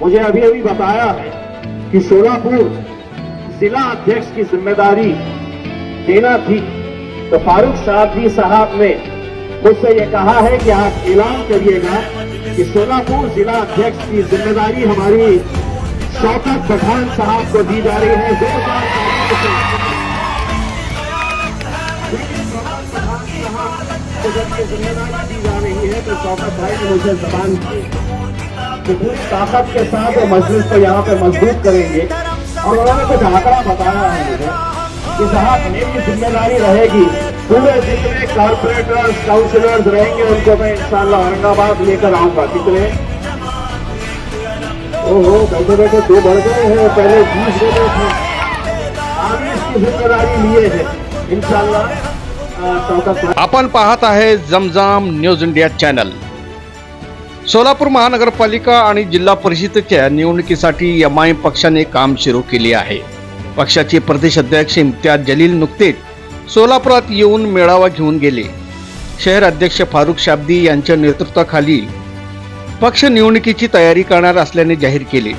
मुझे अभी अभी बताया है कि सोलापुर जिला अध्यक्ष की ज़िम्मेदारी देना थी तो फारूक शादी साहब ने मुझसे ये कहा है कि आप ऐलान करिएगा कि सोलापुर जिला अध्यक्ष की ज़िम्मेदारी हमारी शौकत पठान साहब को दी जा रही है जोरदार। को ज़िम्मेदारी दी जा रही है तो शौकत भाई ने मुझे जबान दी पूरी ताकत के साथ वो मजलिस को यहाँ पे मज़बूत करेंगे। और उन्होंने कुछ आंकड़ा बताया है मुझे कि साहब मेरी ज़िम्मेदारी रहेगी पूरे जितने कारपोरेटर्स काउंसिलर्स रहेंगे उनको मैं इंशाल्लाह औरंगाबाद लेकर आऊँगा। कितने? ओहो बैठे बैठे दो बढ़ गए हैं पहले बीस हो गए थे। आगे इसकी ज़िम्मेदारी लिए है। अ, भाई आपण पाहत आहे Zamzam news India channel. Solapur महानगरपालिका आणि जिल्हा परिषदेच्या निवडणुकीसाठी एम आय पक्षाने काम सुरू केले आहे. पक्षाचे प्रदेश अध्यक्ष इम्तियाज जलील नुकतेच सोलापुरात येऊन मेळावा घेऊन गेले. शहर अध्यक्ष फारुख शाब्दी यांच्या नेतृत्वाखाली पक्ष निवडणुकीची तयारी करणार असल्याने जाहीर केले.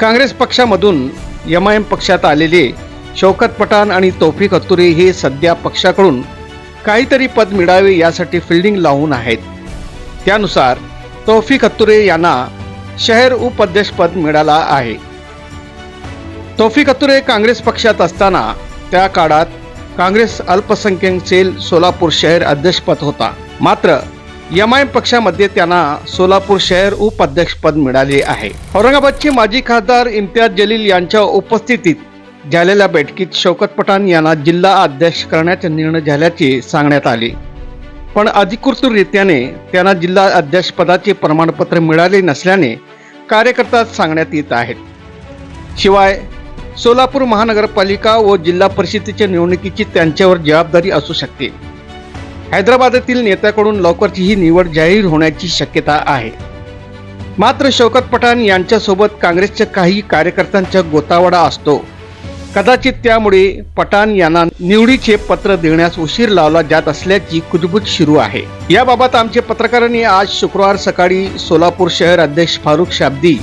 काँग्रेस पक्षामधून एम आय एम पक्षात आलेले शौकत पठाण आणि तौफिक अतुरे हे सध्या पक्षाकडून काहीतरी पद मिळावे यासाठी फिल्डिंग लावून आहेत. त्यानुसार तौफिक अत्तुरे यांना शहर उपाध्यक्षपद मिळाला आहे. तौफिक अत्तुरे काँग्रेस पक्षात असताना त्या काळात काँग्रेस अल्पसंख्याक सेल सोलापूर शहर अध्यक्षपद होता. मात्र एम आय एम पक्षामध्ये त्यांना सोलापूर शहर उपाध्यक्षपद मिळाले आहे. औरंगाबादचे माजी खासदार इम्तियाज जलील यांच्या उपस्थितीत झालेल्या बैठकीत शौकत पठाण यांना जिल्हा अध्यक्ष करण्याचा निर्णय झाल्याचे सांगण्यात आले. पण अधिकृतरित्याने त्यांना जिल्हा अध्यक्षपदाचे प्रमाणपत्र मिळाले नसल्याने कार्यकर्ता सांगण्यात येत आहेत. शिवाय सोलापूर महानगरपालिका व जिल्हा परिषदेच्या निवडणुकीची त्यांच्यावर जबाबदारी असू शकते. हैदराबादेतील नेत्याकडून लवकरची ही निवड जाहीर होण्याची शक्यता आहे. मात्र शौकत पठाण यांच्यासोबत काँग्रेसच्या काही कार्यकर्त्यांचा गोतावडा असतो. कदाचित त्यामुळे पठाण यांना निवडीचे पत्र देण्यास उशीर लावला जात असल्याची कुजबूज सुरू आहे. याबाबत आमचे पत्रकारांनी आज शुक्रवार सकाळी सोलापूर शहर अध्यक्ष फारुख शाब्दी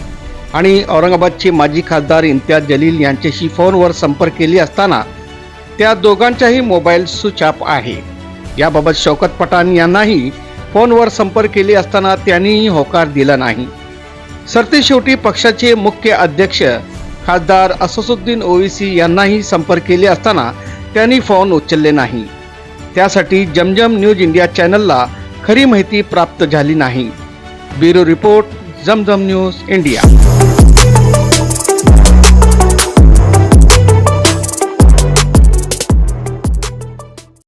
आणि औरंगाबादचे माजी खासदार इम्तियाज जलील यांच्याशी फोनवर संपर्क केली असताना त्या दोघांचाही मोबाईल स्विच ऑफ आहे. याबाबत शौकत पठाण यांनाही फोनवर संपर्क केले असताना त्यांनीही होकार दिला नाही. सरतेशेवटी पक्षाचे मुख्य अध्यक्ष खासदार अससुद्दीन ओवीसी यांनाही संपर्क केले असताना त्यांनी फोन उचलले नाही. त्यासाठी जमजम न्यूज इंडिया चॅनलला खरी माहिती प्राप्त झाली नाही. Bureau report Zamzam news India.